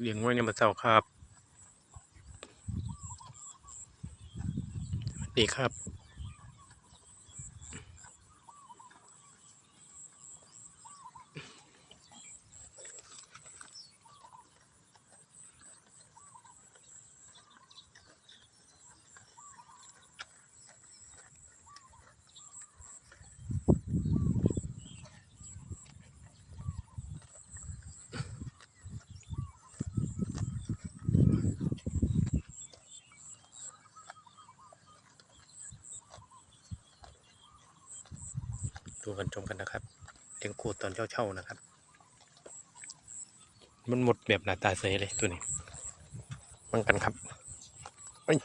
เลี้ยงไว้ในมะเจ้าครับ สวัสดีครับ ดูกันชมกันนะครับเลี้ยงคูตอนเช่าๆนะครับ มันหมดแบบหน้าตาเสยเลยตัวนี้มันกันครับเฮ้ย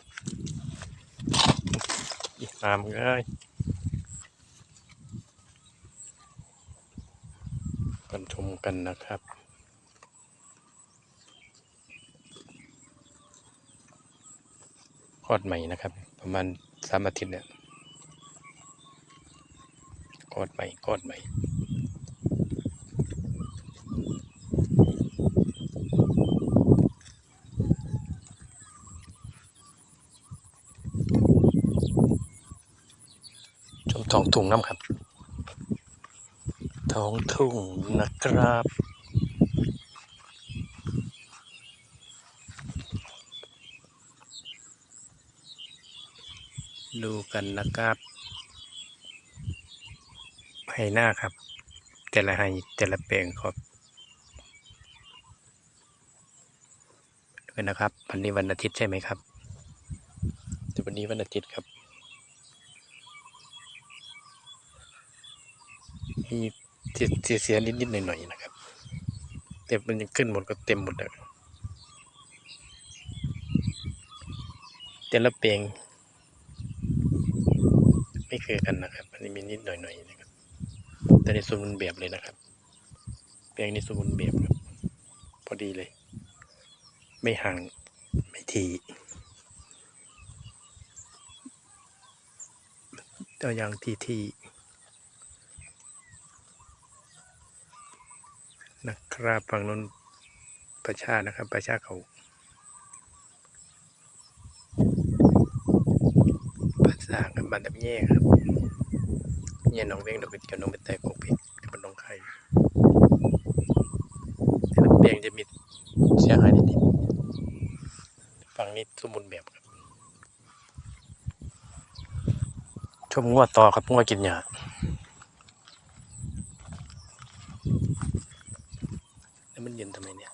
ตามเลยกันชมกันนะครับคลอดใหม่นะครับ ประมาณสามอาทิตย์เนี่ย กอดใหม่กอดใหม่ชมทองทุ่งน้ำครับ ทองทุ่งนะครับดูกันนะครับ ไฮหน้าครับ แต่ละไฮแต่ละแปลงครับด้วยนะครับ วันนี้วันอาทิตย์ใช่ไหมครับแต่วันนี้วันอาทิตย์ครับมีเสียเสียเสียนิดๆหน่อยๆนะครับแต่มันยังขึ้นหมดก็เต็มหมดเลยแต่ละแปลงไม่เคยกันนะครับอันนี้มีนิดหน่อยๆนะครับ แต่ในสมบูรณ์แบบเลยนะครับ แปลงนี้สมบูรณ์แบบครับ พอดีเลย ไม่ห่างไม่ทีตัวอย่างทีทีนะครับฝั่งนนประชานะครับ ประชาเขาภาษากันบันดับแย่ครับ เนี่ยน้องเว้งดอกกระเจียวน้องเป็นแต่กกเพกที่มันน้องไข่แต่ละเปลียงจะมีเสียหายนิดๆฝั่งนี้สมบูรณ์แบบครับชมงัวต่อครับงัวกินหญ้าแล้วมันเย็นทำไมเนี่ย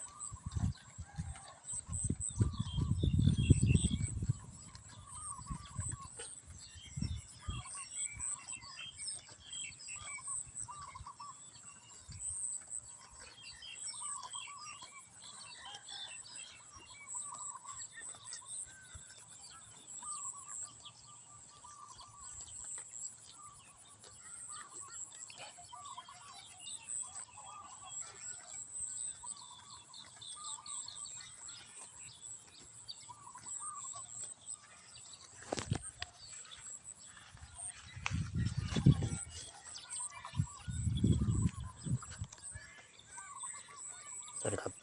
วัสดีครับ